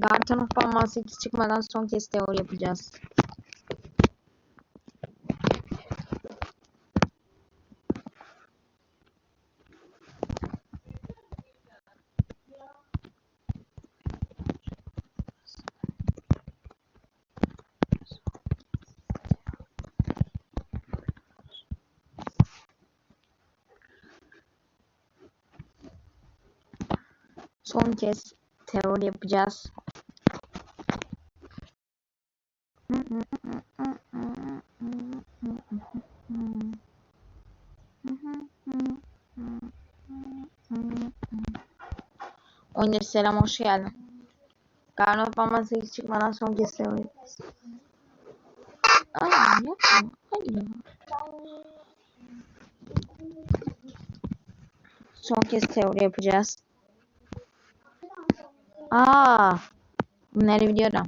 Garton of Palman 8 çıkmadan son kez teori yapacağız. Son kez teori yapacağız. Oyuncu selam hoş geldin. Garnop ama 8 çıkmadan son kez yapacağız. Ay yapma. Ya. Son kez teori yapacağız. Aa, bunları biliyorum.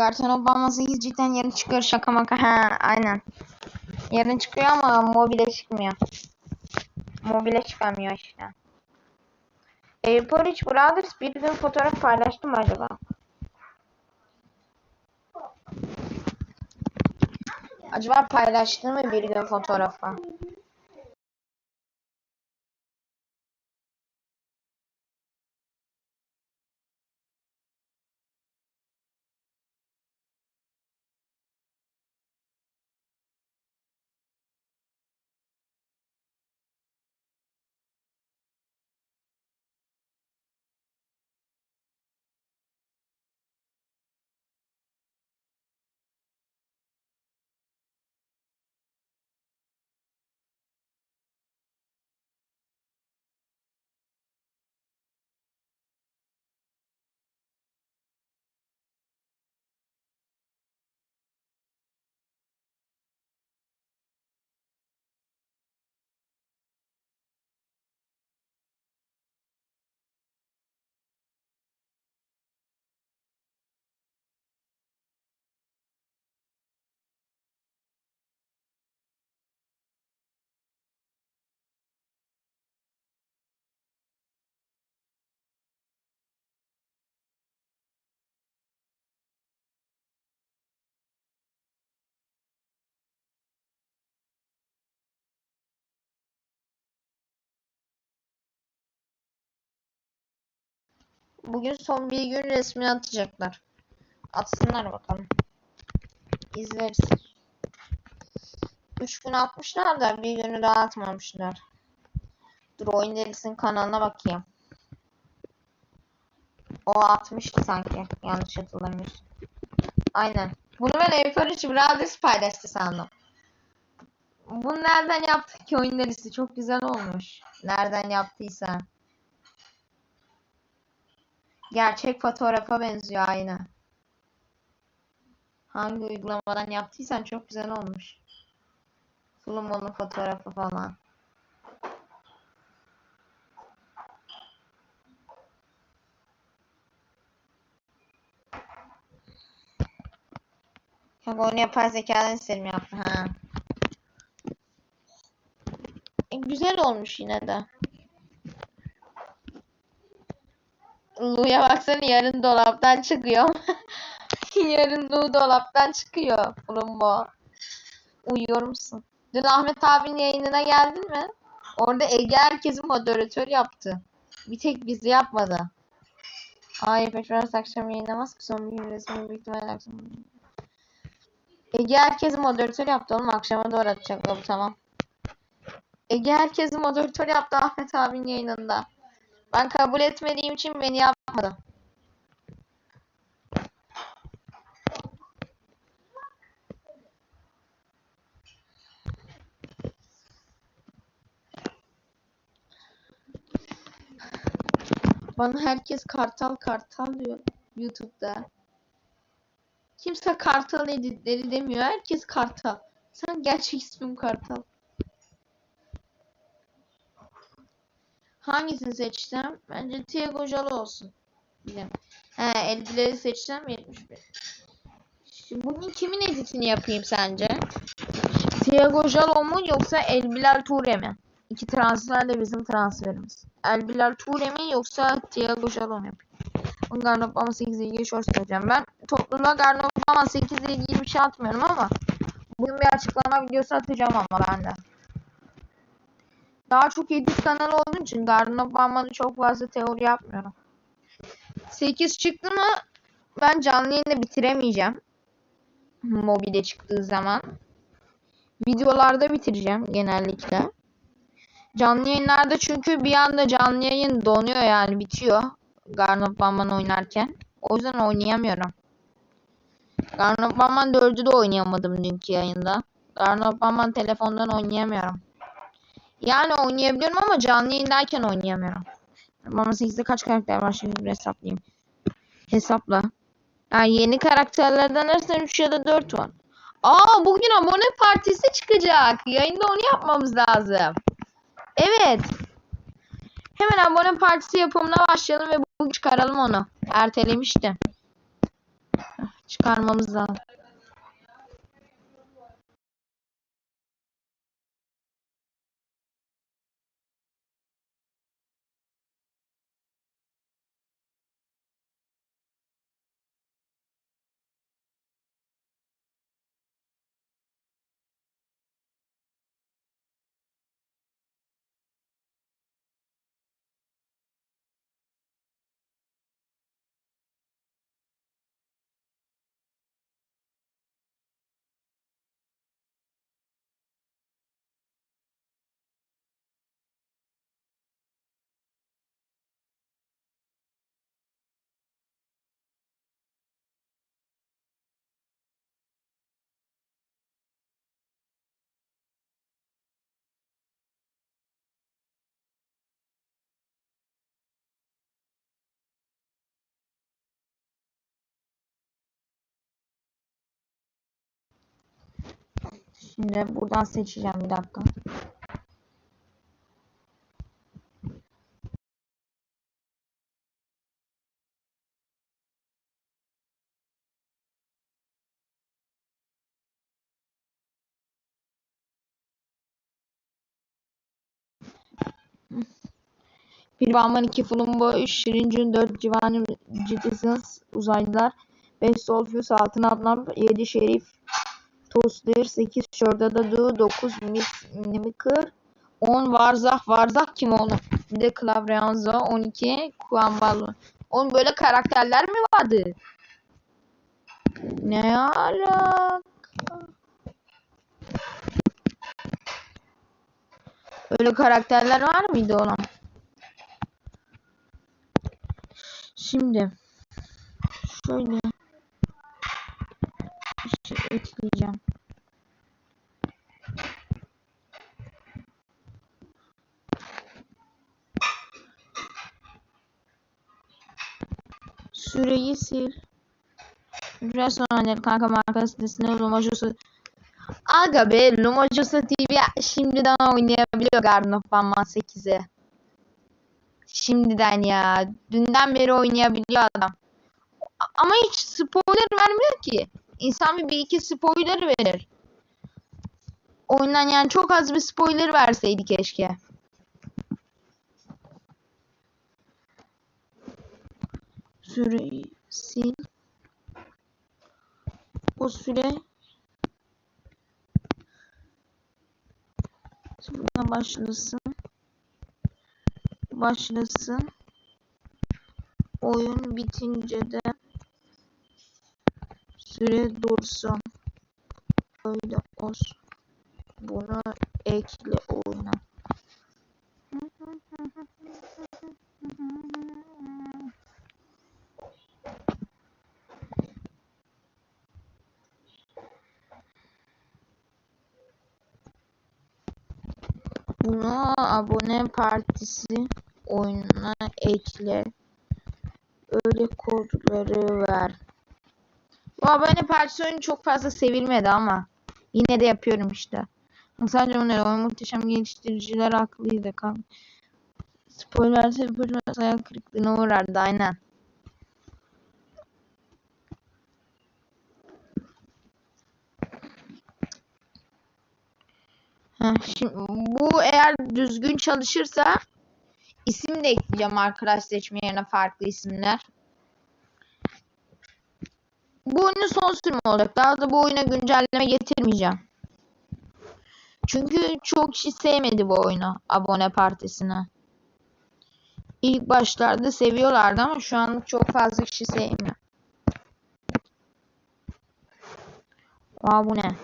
Garton Obama 8 cidden yarın çıkıyor şaka maka. Ha, aynen. Yarın çıkıyor ama mobile çıkmıyor. Mobile çıkamıyor işte. Airport Brothers bir gün fotoğraf paylaştı mı acaba? Acaba paylaştı mı bir gün fotoğrafı? Bugün son bir gün resmini atacaklar. Atsınlar bakalım. İzleriz. Üç gün atmışlar da bir günü daha atmamışlar. Dur oyun delisinin kanalına bakayım. O atmıştı sanki. Yanlış hatırlamıyorsun. Aynen. Bunu ben Airport Brothers paylaştı sandım. Bunu nereden yaptık ki oyun delisi? Çok güzel olmuş. Nereden yaptıysa. Gerçek fotoğrafa benziyor aynı. Hangi uygulamadan yaptıysan çok güzel olmuş. Flumo'nun fotoğrafı falan. Kanka onu yapay zekadan isterim yaptı ha. E, güzel olmuş yine de. Lu'ya baksana yarın dolaptan çıkıyor. yarın Lu dolaptan çıkıyor. Rumbo. Uyuyor musun? Dün Ahmet abinin yayınına geldin mi? Orada Ege herkesi moderatör yaptı. Bir tek bizi yapmadı. Hayır Petronas akşam yayınlamaz ki son bir gün büyük ihtimalle akşam. Ege herkesi moderatör yaptı oğlum. Akşama doğru atacaklar bu tamam. Ege herkesi moderatör yaptı Ahmet abinin yayınında. Ben kabul etmediğim için beni yapmadı. Bana herkes kartal kartal diyor YouTube'da. Kimse kartal editleri demiyor. Herkes kartal. Sen gerçek ismin kartal. Hangisini seçsem? Bence Tiago Jalo olsun. Bilmiyorum. He, elbileri seçsem 71. Şimdi bugün kimin editini yapayım sence? Tiago Jalo mu yoksa Elbilal Ture mi? İki transfer de bizim transferimiz. Elbilal Ture mi yoksa Tiago Jalo mu yapayım? Garnopama 8 ile ilgili short söyleyeceğim. Ben topluluğa Garnopama 8 ile ilgili bir şey atmıyorum ama bugün bir açıklama videosu atacağım ama ben de. Daha çok edit kanalı olduğu için Garnopama'da çok fazla teori yapmıyorum. 8 çıktı mı ben canlı yayında bitiremeyeceğim. Mobilde çıktığı zaman. Videolarda bitireceğim genellikle. Canlı yayınlarda çünkü bir anda canlı yayın donuyor yani bitiyor. Garnop Bamban oynarken. O yüzden oynayamıyorum. Garnop Bamban 4'ü de oynayamadım dünkü yayında. Garnop Bamban telefondan oynayamıyorum. Yani oynayabiliyorum ama canlı yayındayken oynayamıyorum. Bamban 8'de kaç karakter var şimdi bir hesaplayayım. Hesapla. Yani yeni karakterlerden arasında 3 ya da 4 var. Aa bugün abone partisi çıkacak. Yayında onu yapmamız lazım. Evet. Hemen abone partisi yapımına başlayalım ve bugün çıkaralım onu. Ertelemiştim. Çıkarmamız lazım. Şimdi buradan seçeceğim bir dakika. Bir Bamban 2 Fulumbo 3 Şirincin 4 Civanı Citizens Uzaylılar 5 Solfus 6 Napnap 7 Şerif Toslir 8 Şordada Du 9 Mimikır 10 Varzah Varzah kim oğlum? Bir de Clavreanzo 12 Kuambalu. Oğlum böyle karakterler mi vardı? Ne alaka? Öyle karakterler var mıydı oğlum? Şimdi şöyle ekleyeceğim. Süreyi sil. Sonra kanka marka sitesine Lumajosa Aga be Lumajosa TV şimdiden oynayabiliyor Garden Bamban 8'i. Şimdiden ya. Dünden beri oynayabiliyor adam. Ama hiç spoiler vermiyor ki. İnsan bir, bir iki spoiler verir. Oyundan yani çok az bir spoiler verseydi keşke. Süreyi sil. O süre buradan başlasın. Başlasın. Oyun bitince de süre dursun. Öyle olsun. Bunu ekle oyuna. Bunu abone partisi oyununa ekle. Öyle kodları ver. Abone partisi oyunu çok fazla sevilmedi ama yine de yapıyorum işte. Sadece onu o muhteşem geliştiriciler haklıydı kan. Spoiler spoiler hayal kırıklığına uğrardı aynen. Heh, şimdi bu eğer düzgün çalışırsa isim de ekleyeceğim arkadaş seçme yerine farklı isimler. Bu oyunun son sürümü olacak. Daha da bu oyuna güncelleme getirmeyeceğim. Çünkü çok kişi sevmedi bu oyunu. Abone partisini. İlk başlarda seviyorlardı ama şu anlık çok fazla kişi sevmiyor. Aa bu ne?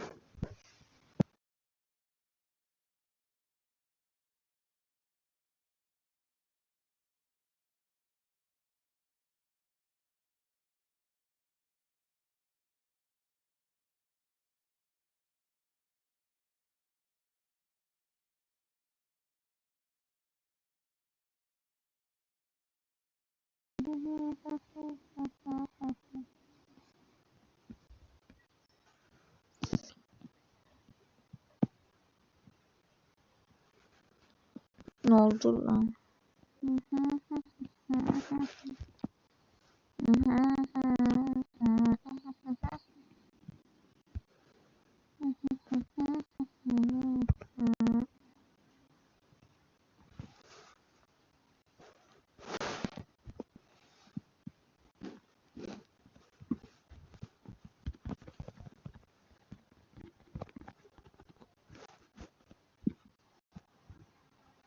Ne oldu lan?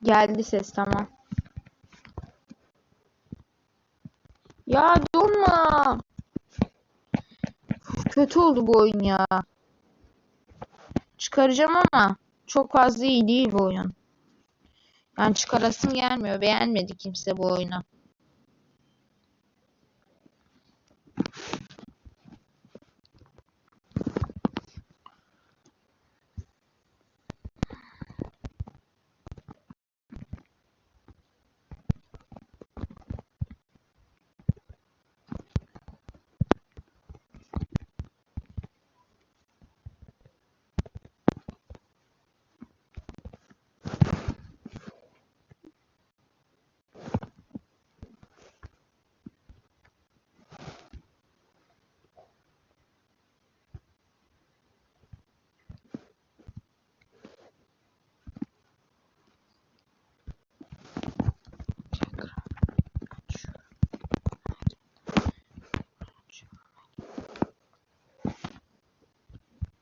Geldi ses tamam. Ya durma. Kötü oldu bu oyun ya. Çıkaracağım ama çok fazla iyi değil bu oyun. Yani çıkarasım gelmiyor. Beğenmedi kimse bu oyunu.